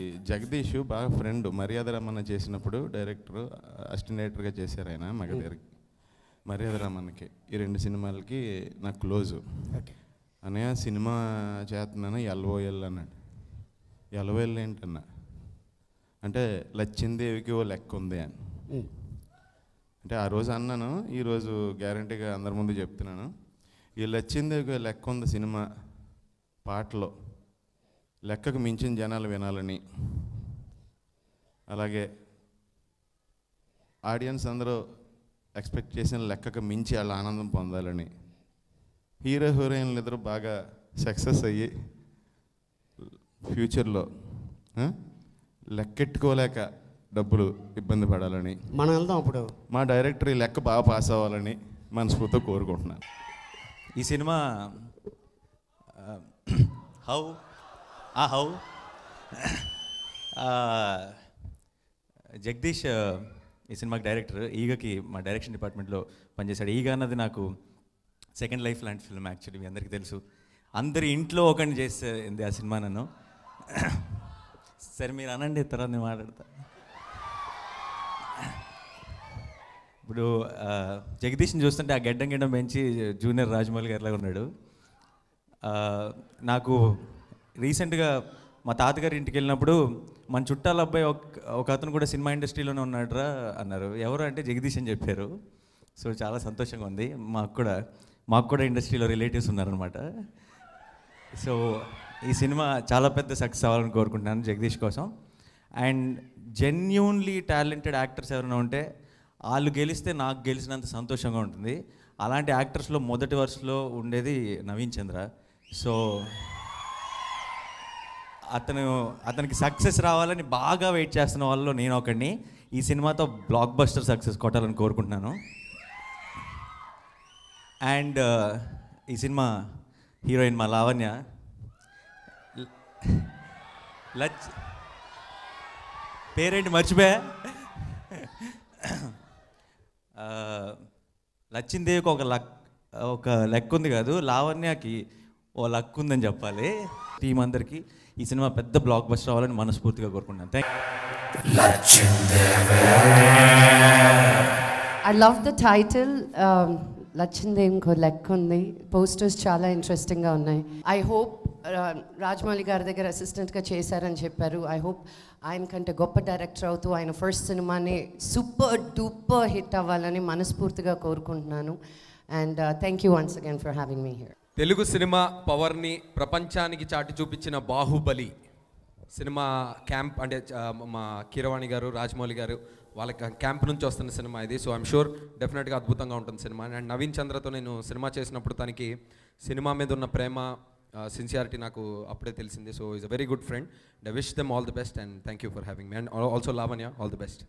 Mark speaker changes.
Speaker 1: జగదీష్ బాగా ఫ్రెండ్ మర్యాద రమణ చేసినప్పుడు డైరెక్టర్ అసిస్టెంట్ డైరెక్టర్గా చేశారు ఆయన మగధీరకి. మర్యాద రమణకి. ఈ రెండు సినిమాలకి నాకు క్లోజు అనయ్య సినిమా చేస్తున్నాను ఎల్ఓఎల్ అన్నాడు. ఎల్ఓఎల్ ఏంటన్నా? అంటే లచ్చిందేవికి ఓ లెక్క ఉంది అని. అంటే ఆ రోజు అన్నాను ఈరోజు గ్యారంటీగా అందరి ముందు చెప్తున్నాను. ఈ లచ్చిందేవికి లెక్క ఉంది సినిమా పాటలో. లెక్కకు మించిన జనాలు వినాలని. అలాగే ఆడియన్స్ అందరూ ఎక్స్పెక్ట్ చేసిన లెక్కకు మించి వాళ్ళ ఆనందం పొందాలని. హీరో హీరోయిన్లు ఇద్దరు బాగా సక్సెస్ అయ్యి ఫ్యూచర్లో లెక్కెట్టుకోలేక డబ్బులు ఇబ్బంది పడాలని.
Speaker 2: మనం వెళ్దాం అప్పుడు.
Speaker 1: మా డైరెక్టర్ ఈ లెక్క బాగా పాస్ అవ్వాలని మనస్ఫూర్తిగా కోరుకుంటున్నాను.
Speaker 3: ఈ cinema how ah how Jagadish ఈ సినిమాకి డైరెక్టర్ ఈగకి మా డైరెక్షన్ డిపార్ట్మెంట్లో పనిచేశాడు. ఈగ అన్నది నాకు సెకండ్ లైఫ్ లాంటి ఫిల్మ్ యాక్చువల్లీ మీ అందరికీ తెలుసు. అందరి ఇంట్లో ఒకటి చేస్తుంది ఆ సినిమా నన్ను? సరే మీరు అనండి తర్వాత నేను మాట్లాడతా. ఇప్పుడు జగదీష్ని చూస్తుంటే ఆ గడ్డం గిడ్డం పెంచి జూనియర్ రాజమౌళి గారిలాగా ఉన్నాడు. నాకు రీసెంట్గా మా తాతగారి ఇంటికి వెళ్ళినప్పుడు మన చుట్టాల అబ్బాయి ఒక ఒక అతను కూడా సినిమా ఇండస్ట్రీలోనే ఉన్నాడరా అన్నారు. ఎవరు అంటే జగదీష్ అని చెప్పారు. సో చాలా సంతోషంగా ఉంది. మాకు కూడా మాకు కూడా ఇండస్ట్రీలో రిలేటివ్స్ ఉన్నారనమాట సో ఈ సినిమా చాలా పెద్ద సక్సెస్ అవ్వాలని కోరుకుంటున్నాను జగదీష్ కోసం. అండ్ జెన్యున్లీ టాలెంటెడ్ యాక్టర్స్ ఎవరైనా ఉంటే వాళ్ళు గెలిస్తే నాకు గెలిచినంత సంతోషంగా ఉంటుంది. అలాంటి యాక్టర్స్లో మొదటి వరుసలో ఉండేది నవీన్ చంద్ర. సో అతను అతనికి సక్సెస్ రావాలని బాగా వెయిట్ చేస్తున్న వాళ్ళలో నేను ఒకడిని. ఈ సినిమాతో బ్లాక్ బస్టర్ సక్సెస్ కొట్టాలని కోరుకుంటున్నాను. అండ్ uh, ఈ సినిమా హీరోయిన్ మా లావణ్య. లచ్ పేరేంటి మర్చిపోయా? Uh, లచ్చిందేవికి ఒక లక్ ఒక లెక్క ఉంది కాదు లావణ్యకి ఓ లక్ ఉందని చెప్పాలి. టీం అందరికీ ఈ సినిమా పెద్ద బ్లాక్ బస్టర్ అవ్వాలని మనస్ఫూర్తిగా కోరుకుంటున్నాను. Thank
Speaker 4: I love the title Um, ఇంకో లెక్క ఉంది. పోస్టర్స్ చాలా ఇంట్రెస్టింగ్గా ఉన్నాయి. ఐ హోప్ రాజమౌళి గారి దగ్గర అసిస్టెంట్గా చేశారని చెప్పారు. ఐ హోప్ ఆయన కంటే గొప్ప డైరెక్టర్ అవుతూ ఆయన ఫస్ట్ సినిమాని సూపర్ డూపర్ హిట్ అవ్వాలని మనస్ఫూర్తిగా కోరుకుంటున్నాను. And thank you once again for having me here
Speaker 5: Telugu cinema పవర్ని ప్రపంచానికి చాటి చూపించిన బాహుబలి సినిమా క్యాంప్ అంటే మా కీరవాణి గారు రాజమౌళి గారు వాళ్ళ క్యాంప్ నుంచి వస్తున్న సినిమా ఇది. సో ఐమ్ షూర్ డెఫినెట్గా అద్భుతంగా ఉంటుంది సినిమా. అండ్ నవీన్ చంద్రతో నేను సినిమా చేసినప్పుడు తనకి సినిమా మీద ఉన్న ప్రేమ సిన్సియారిటీ నాకు అప్పుడే తెలిసింది. So is a very good friend I wish them all the best and thank you for having me and also Lavanya all the best